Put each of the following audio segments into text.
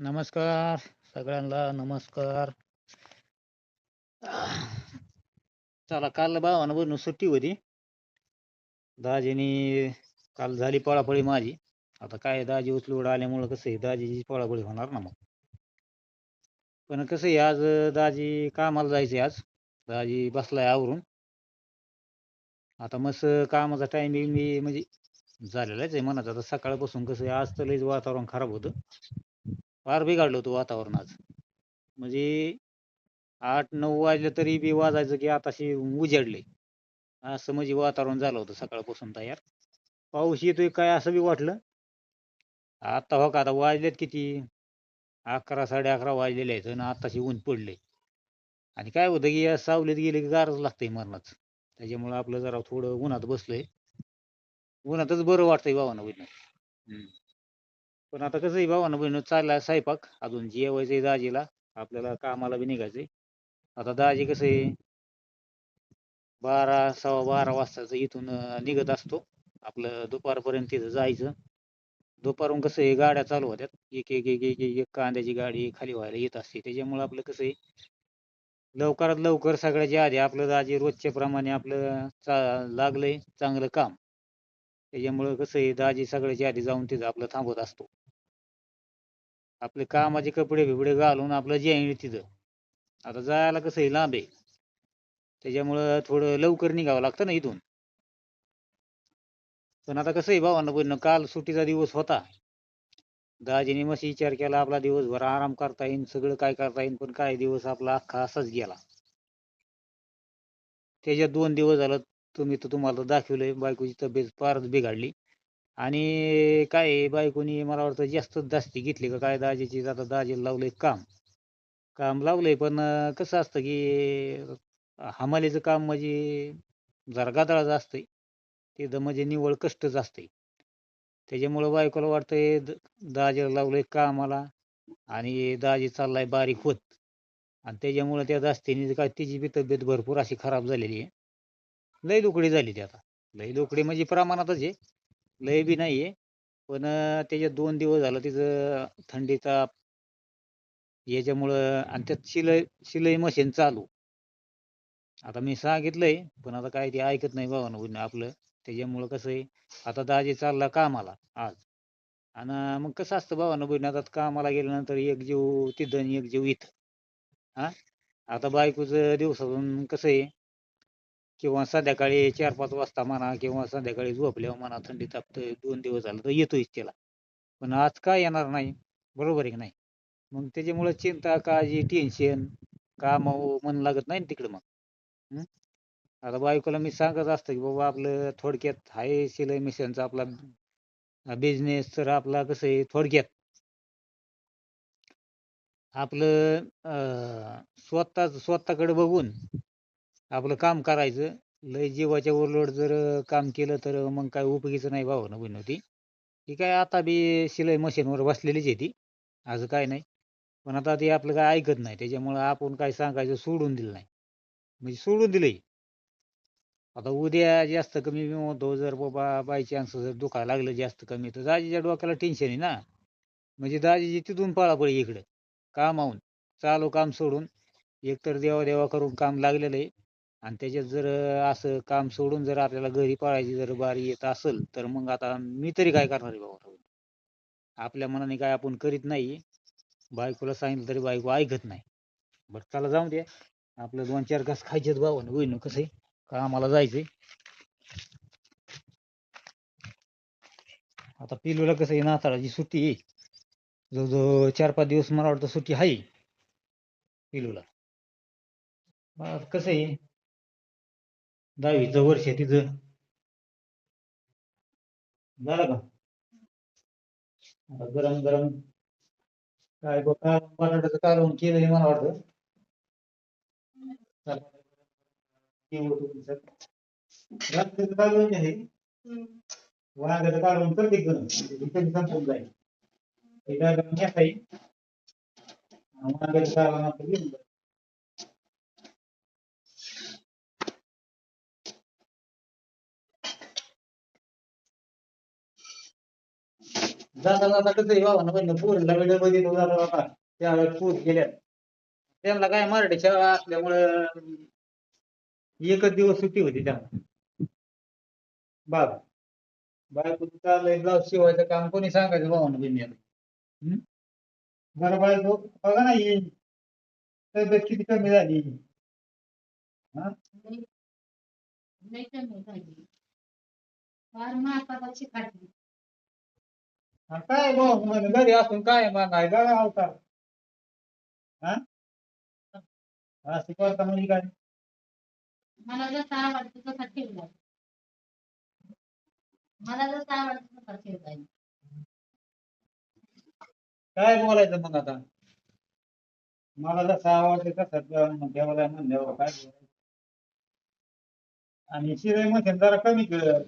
नमस्कार सगळ्यांना नमस्कार. चला काल भावानं बनवून सुट्टी होती. दाजीनी काल झाली पळापळी माझी. आता काय दाजी उचलूड आल्यामुळं कसं आहे दाजीची पळापळी होणार ना मग. पण कसं आहे आज दाजी कामाला जायचे आज. दाजी बसलाय आवरून. आता मस्त कामाचा टायमिंग मी म्हणजे झालेलाच आहे म्हणत आता सकाळपासून कसं आहे आज तर लईच वातावरण खराब होतं. फार बिघडलं होतं वातावरण आज. म्हणजे आठ नऊ वाजलं तरी बी वाजायचं की आताशी उजाडले. असं म्हणजे वातावरण झालं होतं सकाळपासून तयार. पाऊस येतोय काय असं बी वाटलं? आता हो का आता वाजलेत किती? अकरा साडे अकरा वाजलेले आहेत आणि आताशी ऊन पडले आणि काय होतं की या सावलीत गेले की गारच लागतंय मरणाच त्याच्यामुळं आपलं जरा थोडं उन्हात बसलंय. उन्हातच बरं वाटतंय भावानं बहिण पण आता कसं आहे भावानं बहिण चाललाय स्वयंपाक. अजून जेवायचंय दाजीला. आपल्याला कामाला बी निघायचंय. आता दाजी कसं आहे बारा सव्वा बारा वाजताच इथून निघत असतो. आपलं दुपारपर्यंत तिथं जायचं. दुपारून कसं आहे गाड्या चालू होत्यात. एक एक एक एक एक एक कांद्याची गाडी खाली व्हायला येत असते. त्याच्यामुळे आपलं कसं आहे लवकरात लवकर सगळ्याच्या आधी आपलं दाजी रोजच्या प्रमाणे आपलं चा लागलंय चांगलं काम. त्याच्यामुळं कसं आहे दाजी सगळ्याच्या आधी जाऊन तिथं आपलं थांबत असतो. आपले कामाचे कपडे बिपडे घालून आपलं जे तिथं. आता जायला कसं आहे लांब आहे. त्याच्यामुळं थोडं लवकर निघावं लागतं ना इथून. पण आता कसं आहे भावांना पण काल सुट्टीचा दिवस होता. दाजीने मशी विचार केला आपला दिवसभर आराम करता येईल सगळं काय करता येईल पण काय दिवस आपला अख्खा असाच गेला. त्याच्यात दोन दिवस झालं तुम्ही तर तुम्हाला दाखवलंय बायकोची तब्येत फारच बिघडली. आणि काय आहे, बायकोनी मला वाटतं जास्तच जास्ती घेतली का काय दाजीची आता दाजीला लावलंय काम. काम लावलंय पण अं, कसं असतं की हमालीचं काम म्हणजे जरा गादळाचं असतंय. तिथं म्हणजे निवळ कष्टच असतंय. त्याच्यामुळं बायकोला वाटतंय द- दाजीला लावलंय कामाला आणि दाजी चाललाय बारीक होत. आणि त्याच्यामुळे त्या दास्तीने काय तिची बी तब्येत भरपूर अशी खराब झालेली आहे. लय दुकडी झाली ती आता. लय दुकडी म्हणजे प्रमाणातच आहे. लय बी नाहीये. पण अं, त्याच्यात दोन दिवस झालं तिचं थंडीचा याच्यामुळं आणि त्यात शिलाई शिलाई मशीन चालू. आता मी सांगितलंय पण आता काय ते ऐकत नाही भावानं आपलं. त्याच्यामुळं कसं आहे आता दाजी चालला कामाला आज. आणि मग कसं असतं भावानं बहिणी आता कामाला गेल्यानंतर एक जीव तिथं आणि एक जीव इथं. हा? आता बायकोचं दिवसातून कसं आहे किंवा संध्याकाळी चार पाच वाजता म्हणा किंवा संध्याकाळी झोपल्यावर म्हणा थंडी तापतंय दोन दिवस झालं तर येतोय त्याला पण आज काय येणार नाही बरोबर आहे की नाही? मग त्याच्यामुळे चिंता काळजी टेन्शन काम हो, मन लागत नाही ना तिकडं मग. आता बायकोला मी सांगत असतो की बाबा आपलं थोडक्यात आहे शिलाई मिशनचा आपला बिझनेस तर आपला कसं आहे थोडक्यात. आपलं स्वतः स्वतःकडे बघून आपलं काम करायचं. लय जीवाच्या ओरलोड जर काम केलं तर मग काय उपयोगीचं नाही भाऊ ना होती ती. काय आता बी शिलाई मशीनवर बसलेलीच आहे ती. असं काय नाही. पण आता ती आपलं काय ऐकत नाही. त्याच्यामुळं आपण काय सांगायचं सोडून दिलं नाही. म्हणजे सोडून दिलंय. आता उद्या जास्त कमी मी म्हणतो जर बाबा बाय चान्स जर दुखायला लागलं जास्त कमी तर दाजीच्या डोक्याला टेन्शन आहे ना. म्हणजे दाजीची तिथून पळापळी इकडं. कामावून. चालू काम सोडून. एकतर देवा देवा करून काम लागलेलं आहे. आणि त्याच्यात जर असं काम सोडून जर आपल्याला घरी पळायची जर बारी येत असेल तर मग आता मी तरी काय करणार आहे बाबा आपल्या मनाने काय आपण करीत नाही. बायकोला सांगितलं तरी बायको ऐकत नाही. बरं चला जाऊ द्या. आपलं दोन चार घास खायचेत बाबा होईन कसं कामाला जायचंय. आता पिलूला कसं आहे नाताळाची सुट्टी आहे. जवळजवळ चार पाच दिवस मला वाटतं सुट्टी आहे पिलूला. कसं आहे? दहावीचं वर्ष आहे तिचं झालं का? आता गरम गरम काय बघा बटाट्याचं कालवण केलंय मला वाटतं. केवढं तुमचं? रात्रीचं कालवण म्हणजे आहे वांग्याचं कालवण करते गरम. संपून जाईल. ते काय करून घ्यायचं आहे. आणि वांग्याचं कालवण आपलं घेऊन जायचं. जाता जाता कसं आहे बाबा पण पोरीला वेळमध्ये जाता जाता त्यावेळेस पूर गेल्या त्यांना काय मराठी शाळा असल्यामुळं एकच दिवस सुट्टी होती त्यांना. बघ बायको चाललंय ब्लाऊज शिवायचं काम कोणी सांगायचं भावानं बहिणी बरं बायको बघा ना येईल तब्येत किती कमी झाली? फार महापापाची काढली. आणि काय भाऊ म्हणे घरी असून काय मागाय गाळा अवतार. हा? असं करता म्हणजे काय मला जसं आवडतं तसा ठेवला मला जसं आवडतं तसा ठेवला काय बोलायचं मग आता? मला जसं आवडते तसं ठेवलाय म्हणल्यावर काय आणि शिवाय म्हणते जरा कमी कर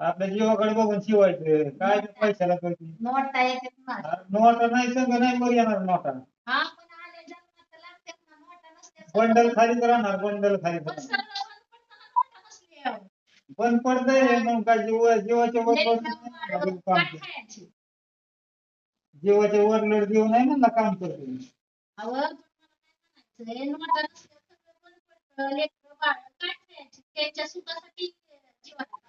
आपल्या जीवाकडे बघून शिवायचं काय ते पैशाला करते नोटा नाही संग नाही मग येणार नोटा हा पण आले जन्मात तर लागतात ना नोटा नसतात बंडल खालीच राहणार बंडल खालीच पण राहणार नोटा. बंद पडतंय मग काय जीव जीवाच्या वर काम काय करते. खायची जीवाच्या वर लढ देऊ नाही म्हणला काम करते अहो, पण मला काय म्हणायचंय, नोटा नसल्यावर सगळं बंद पडतं. लेकरं बाळं काय खायची? त्यांच्या सुखासाठी जीवाला.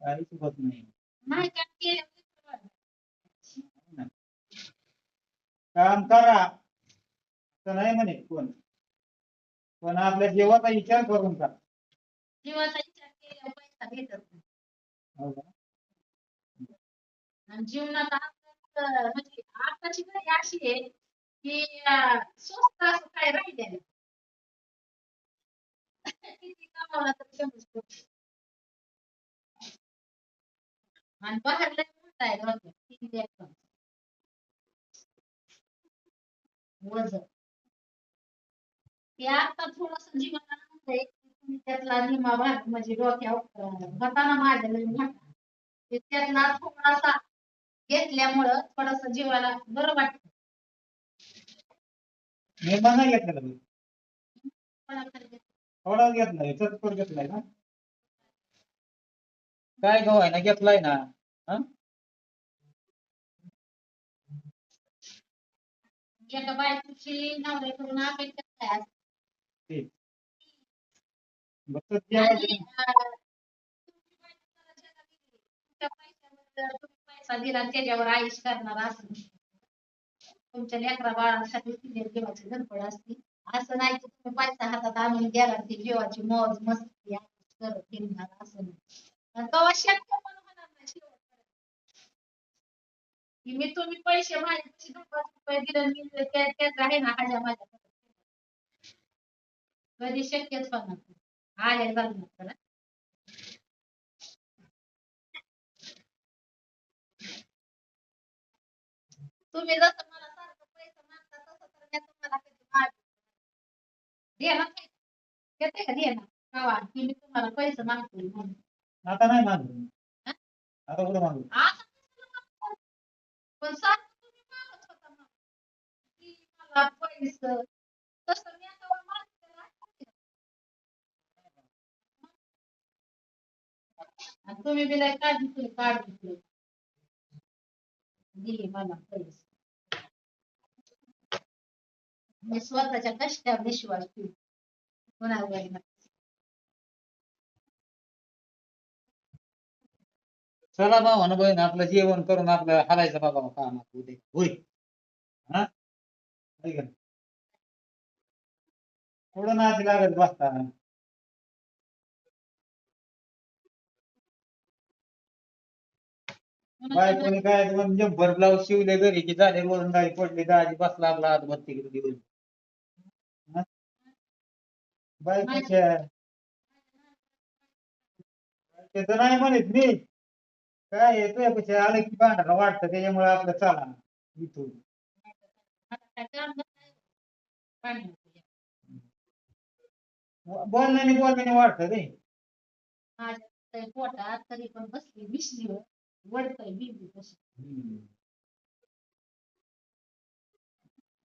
काहीच होत नाही नाही काम काम करा तर नाही म्हणे कोण पण आपल्या जीवाचा विचार करून करा जीवाचा विचार केला पैसा भेटत नाही हो का? आणि जीवनात आता म्हणजे आताची घडी अशी आहे की स्वस्त असं काय राहिले नाही. किती कमावला तर कमीच पडतो. आणि बाहेर लय तीन लेकरं. वजन ते आता थोडस जीवनात आहे त्यातला निमा भाग म्हणजे डोक्यावर अं, माझ्या लय मोठा ते त्यातला थोडासा घेतल्यामुळं थोडस जीवाला बरं वाटतं मी नाही घेतलेला थोडाच घेतलाय चटकर घेतलाय ना. काय गहू आहे ना घेतलाय ना? एका बायकोची नवऱ्याकडून अपेक्षा काय असते? बघ पैसा दिला त्याच्यावर आयुष करणार असं. तुमच्या लेकरा बाळांसाठी धडपड असते. असं नाही की तुम्ही पैसा हातात आणून द्याला ती जीवाची मौज मस्ती आयुष करत फिरणार असं नाही तेव्हा शक्य पण होणार नाही शेवटपर्यंत. मी तुम्ही पैसे माझ्यापाशी दहा पाच रुपये दिले मी ते- आहे ना माझ्या माझ्याकडे कधी शक्यच होणार नाही. आले जाणार त्याला तुम्ही जसं मला सारखं पैसे मागता तसं तर मी तुम्हाला येते का? देणार. कवा की मी तुम्हाला पैसे मागते म्हणून. आता नाही मागू हा? आता कुठं मागू? आता कशाला मागता? पण सारखं तुम्ही मागत होता मला. की मला पैसे. तसं मी आता मागितलं नाही. आणि तुम्ही बी लय काळजी केली काळजी केली दिली मला पैसे. म्हणजे स्वतःच्या कष्टावर विश्वास ठेवू कोणावर चला चला भावानं बहीण आपलं जेवण करून आपलं हलायचं बाबा काम उद्या. होय. हा? हाय का? थोडं नादी लागत बसता बायकोनी काय दोन ब्लाऊज शिवले घरी की झाले वरून गाडी पडली दाजी बसला आपला आत बत्ती किती दिवस बायकोच्या ते तर नाही म्हणत मी. काय येतोय पैसे आले की भांडायला वाटतं त्याच्यामुळे आपलं चाला इथून. बोलण्याने बोलण्याने वाटतं रे. पोटात तरी पण बसली मिशलीवर वडतय कशी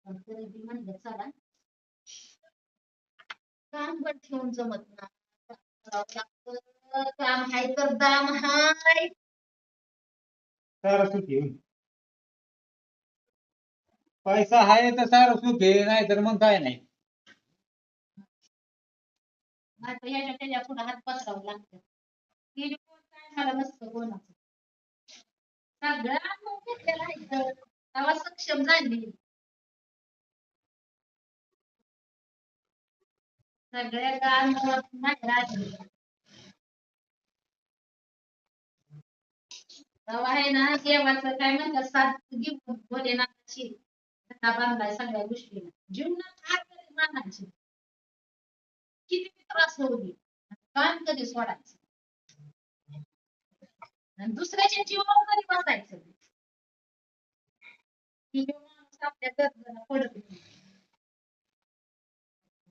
पण तरी म्हणलं चला काम पण ठेवून जमत ना करावं लागतं. काम हाय तर दाम हाय. सारं सुख आहे पैसा आहे तर सारं सुख आहे नाही तर मग काय नाही. आता त्याच्या पुढे हात पसरावं लागतं. कोण काय झालं नसतं कोणाचं. सगळं आपण घेतलेलं आहे तर तेव्हा सक्षम झाली. सगळ्या गाल तेव्हा आहे ना देवाचं काय म्हणतात सात घेऊन भोलेनाथाची बांधलाय सगळ्या गोष्टीला. जीवनात मानायची? किती त्रास होऊ दे. काम कधी सोडायचं? आणि दुसऱ्याच्या जीवावर कधी बसायचं माणूस आपल्या गरजेला पडत नाही.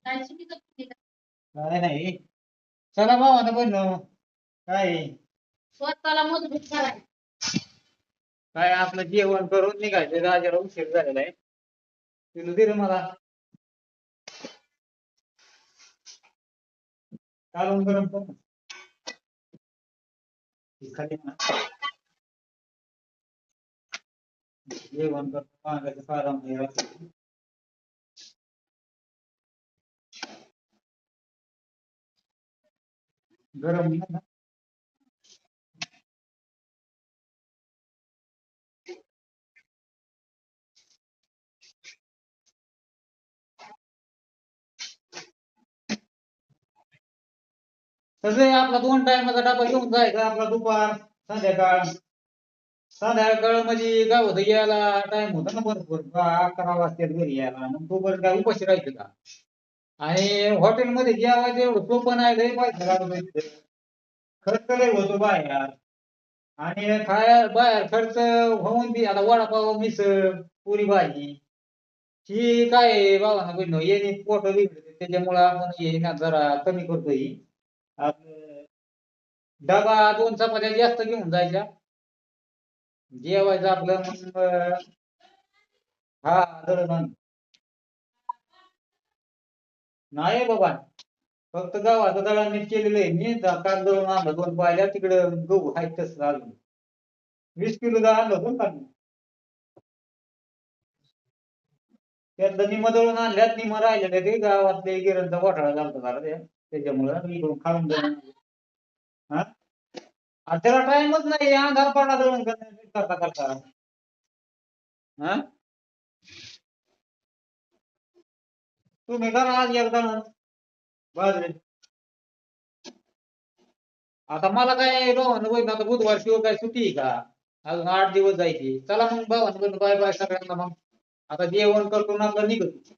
काय नाही चला भावानं बनलो काय? स्वतःला मजबूत करायचं. काय आपलं जेवण करून निघायचं. राजाला उशीर झालेला आहे. तिला दे रे मला. कालून गरम कर खाली ना. जेवण करतो पाण्याचं फारम गरम. नाही तसं आपला दोन टायमाचा डबा घेऊन जायचा आपला दुपार संध्याकाळ. संध्याकाळ म्हणजे काय होतं यायला टाइम होता ना भरपूर. अकरा वाजता घरी यायला. मग तोपर्यंत काय उपाशी राहायचं का? आणि हॉटेलमध्ये जेवायचं एवढं सोपं नाही लय पैसा लागतो इथे. खर्च लय होतो बाहेर. आणि काय बाहेर खर्च होऊन बी आता वडापाव मिसळ पुरी भाजी. ही काय आहे बाबा ना बहिण येणे पोट बिघडते. त्याच्यामुळे आपण हे ना जरा कमी करतोय. आपलं डबा दोन चपात्या जास्त घेऊन जायच्या. जेवायचं आपलं मग हा दळण आण. नाही हो बाबा. फक्त गव्हाचं दळांनी केलेलं आहे. मी दा- काल दळून आणलं दोन पाहिल्या तिकडं गहू आहेत तसं अजून वीस किलो दळ आणलं होतं ना काल त्यातलं निम दळून आणल्यात. निम राहिलेलं ते. गावातले गिरणचा घोटाळा झाला जरा त्या त्याच्यामुळं मी इकडून खाऊन जाऊन हा? आणि त्याला टाइमच नाही. अंधार पडला दळून करता करता. हा? तुम्ही करा आज एकदा रे आता मला काय रोहन होईल आता बुधवार शिवाय काय सुट्टी का? अजून आठ दिवस जायचे. चला मग भावानं बाय बाय सगळ्यांना मग. आता जेवण करतो ना निघतो.